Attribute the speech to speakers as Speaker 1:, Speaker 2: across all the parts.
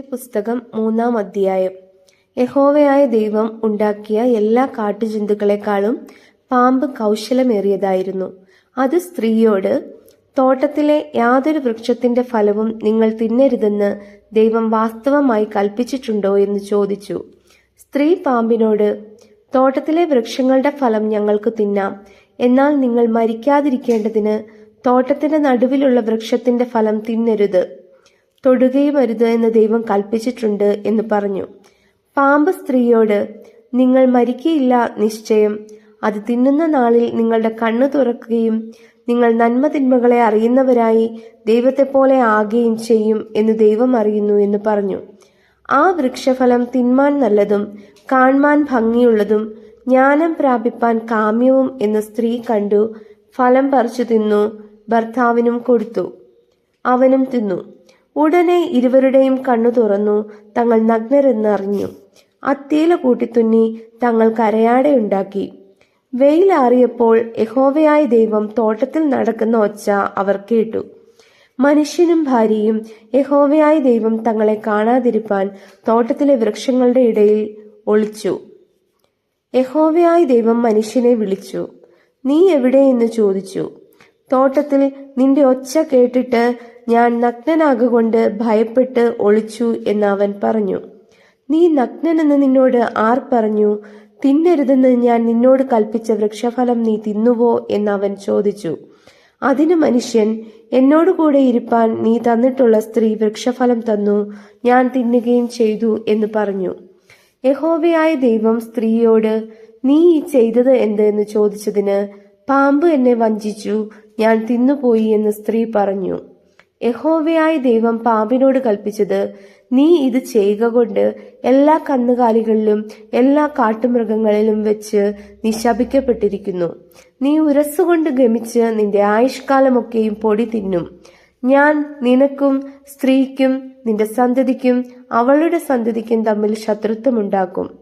Speaker 1: പുസ്തകം മൂന്നാം അധ്യായം. യഹോവയായ ദൈവം ഉണ്ടാക്കിയ എല്ലാ കാട്ടുജന്തുക്കളെക്കാളും പാമ്പ് കൗശലമേറിയതായിരുന്നു. അത് സ്ത്രീയോട് തോട്ടത്തിലെ യാതൊരു വൃക്ഷത്തിന്റെ ഫലവും നിങ്ങൾ തിന്നരുതെന്ന് ദൈവം വാസ്തവമായി കൽപ്പിച്ചിട്ടുണ്ടോ? എന്ന് ചോദിച്ചു. സ്ത്രീ പാമ്പിനോട് തോട്ടത്തിലെ വൃക്ഷങ്ങളുടെ ഫലം ഞങ്ങൾക്ക് തിന്നാം. എന്നാൽ നിങ്ങൾ മരിക്കാതിരിക്കേണ്ടതിന് തോട്ടത്തിന്റെ നടുവിലുള്ള വൃക്ഷത്തിന്റെ ഫലം തിന്നരുത്. തൊടുകയും അരുത് എന്ന് ദൈവം കൽപ്പിച്ചിട്ടുണ്ട് എന്ന് പറഞ്ഞു. പാമ്പ് സ്ത്രീയോട് നിങ്ങൾ മരിക്കയില്ല നിശ്ചയം. അത് തിന്നുന്ന നാളിൽ നിങ്ങളുടെ കണ്ണു തുറക്കുകയും നിങ്ങൾ നന്മ തിന്മകളെ അറിയുന്നവരായി ദൈവത്തെപ്പോലെ ആകുകയും ചെയ്യും എന്ന് ദൈവം അറിയുന്നു എന്ന് പറഞ്ഞു. ആ വൃക്ഷഫലം തിന്മാൻ നല്ലതും കാൺമാൻ ഭംഗിയുള്ളതും ജ്ഞാനം പ്രാപിപ്പാൻ കാമ്യവും എന്ന് സ്ത്രീ കണ്ടു ഫലം പറിച്ചു തിന്നു ഭർത്താവിനും കൊടുത്തു. അവനും തിന്നു. ഉടനെ ഇരുവരുടെയും കണ്ണു തുറന്നു തങ്ങൾ നഗ്നരെന്ന് അറിഞ്ഞു അത്തേല കൂട്ടിത്തുന്നി തങ്ങൾ കരയാടെയുണ്ടാക്കി വെയിലാറിയപ്പോൾ യഹോവയായ ദൈവം തോട്ടത്തിൽ നടക്കുന്ന ഒച്ച അവർ കേട്ടു. മനുഷ്യനും ഭാര്യയും യഹോവയായ ദൈവം തങ്ങളെ കാണാതിരിപ്പാൻ തോട്ടത്തിലെ വൃക്ഷങ്ങളുടെ ഇടയിൽ ഒളിച്ചു. യഹോവയായ ദൈവം മനുഷ്യനെ വിളിച്ചു. നീ എവിടെ? എന്ന് ചോദിച്ചു. തോട്ടത്തിൽ നിന്റെ ഒച്ച കേട്ടിട്ട് ഞാൻ നഗ്നനാകൊണ്ട് ഭയപ്പെട്ട് ഒളിച്ചു എന്ന് അവൻ പറഞ്ഞു. നീ നഗ്നനെന്ന് നിന്നോട് ആർ പറഞ്ഞു? തിന്നരുതെന്ന് ഞാൻ നിന്നോട് കൽപ്പിച്ച വൃക്ഷഫലം നീ തിന്നുവോ എന്ന് അവൻ ചോദിച്ചു. അതിന് മനുഷ്യൻ എന്നോട് കൂടെ ഇരിപ്പാൻ നീ തന്നിട്ടുള്ള സ്ത്രീ വൃക്ഷഫലം തന്നു ഞാൻ തിന്നുകയും ചെയ്തു എന്ന് പറഞ്ഞു. യഹോവയായ ദൈവം സ്ത്രീയോട് നീ ഈ ചെയ്തത് എന്ത്? എന്ന് ചോദിച്ചതിന് പാമ്പ് എന്നെ വഞ്ചിച്ചു ഞാൻ തിന്നുപോയി എന്ന് സ്ത്രീ പറഞ്ഞു. യഹോവയായ ദൈവം പാമ്പിനോട് കൽപ്പിച്ചത് നീ ഇത് ചെയ്യുക കൊണ്ട് എല്ലാ കന്നുകാലികളിലും എല്ലാ കാട്ടുമൃഗങ്ങളിലും വെച്ച് നീ ശപിക്കപ്പെട്ടിരിക്കുന്നു നീ ഉരസുകൊണ്ട് ഗമിച്ച് നിന്റെ ആയുഷ്കാലമൊക്കെയും പൊടി തിന്നും. ഞാൻ നിനക്കും സ്ത്രീക്കും നിന്റെ സന്തതിക്കും അവളുടെ സന്തതിക്കും തമ്മിൽ ശത്രുത്വമുണ്ടാക്കും.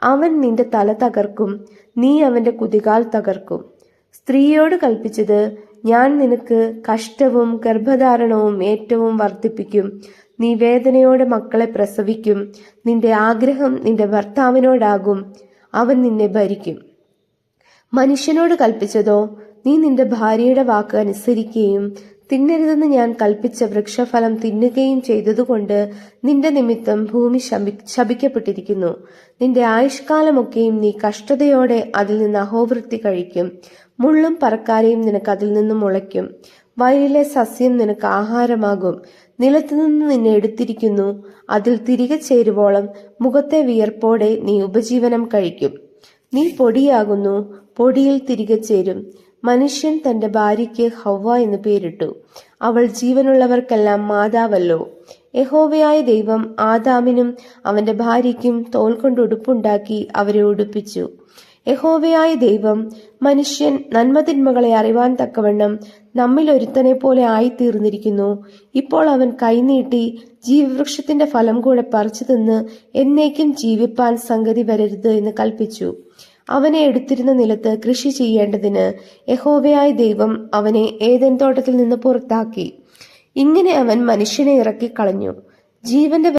Speaker 1: അവൻ നിന്റെ തല തകർക്കും നീ അവന്റെ കുതികാൽ തകർക്കും. സ്ത്രീയോട് കൽപ്പിച്ചത് ഞാൻ നിനക്ക് കഷ്ടവും ഗർഭധാരണവും ഏറ്റവും വർദ്ധിപ്പിക്കും. നീ വേദനയോടെ മക്കളെ പ്രസവിക്കും. നിന്റെ ആഗ്രഹം നിന്റെ ഭർത്താവിനോടാകും. അവൻ നിന്നെ ഭരിക്കും. മനുഷ്യനോട് കൽപ്പിച്ചതോ നീ നിന്റെ ഭാര്യയുടെ വാക്ക് അനുസരിക്കുകയും തിന്നരുതെന്ന് ഞാൻ കൽപ്പിച്ച വൃക്ഷഫലം തിന്നുകയും ചെയ്തതുകൊണ്ട് നിന്റെ നിമിത്തം ഭൂമി ശപി ശപിക്കപ്പെട്ടിരിക്കുന്നു. നിന്റെ ആയുഷ്കാലമൊക്കെയും നീ കഷ്ടതയോടെ അതിൽ നിന്ന് അഹോവൃത്തി കഴിക്കും. മുള്ളും പറക്കാരെയും നിനക്ക് അതിൽ നിന്ന് മുളയ്ക്കും. വയലിലെ സസ്യം നിനക്ക് ആഹാരമാകും. നിലത്തുനിന്ന് നിന്നെ എടുത്തിരിക്കുന്നു. അതിൽ തിരികെ ചേരുവോളം മുഖത്തെ വിയർപ്പോടെ നീ ഉപജീവനം കഴിക്കും. നീ പൊടിയാകുന്നു. പൊടിയിൽ തിരികെ ചേരും. മനുഷ്യൻ തന്റെ ഭാര്യയ്ക്ക് ഹൗവ എന്ന് പേരിട്ടു. അവൾ ജീവനുള്ളവർക്കെല്ലാം മാതാവല്ലോ. യഹോവയായ ദൈവം ആദാമിനും അവന്റെ ഭാര്യയ്ക്കും തോൽ കൊണ്ട് ഉടുപ്പുണ്ടാക്കി അവരെ ഉടുപ്പിച്ചു. യഹോവയായ ദൈവം മനുഷ്യൻ നന്മതിന്മകളെ അറിവാൻ തക്കവണ്ണം നമ്മിൽ ഒരുത്തനെ പോലെ ആയിത്തീർന്നിരിക്കുന്നു. ഇപ്പോൾ അവൻ കൈനീട്ടി ജീവവൃക്ഷത്തിന്റെ ഫലം കൂടെ പറിച്ചു തിന്ന് എന്നേക്കും ജീവിപ്പാൻ സംഗതി വരരുത് എന്ന് കൽപ്പിച്ചു. അവനെ എടുത്തിരുന്ന നിലത്ത് കൃഷി ചെയ്യേണ്ടതിന് യഹോവയായ ദൈവം അവനെ ഏതൻ തോട്ടത്തിൽ നിന്ന് പുറത്താക്കി. ഇങ്ങനെ അവൻ മനുഷ്യനെ ഇറക്കി കളഞ്ഞു ജീവന്റെ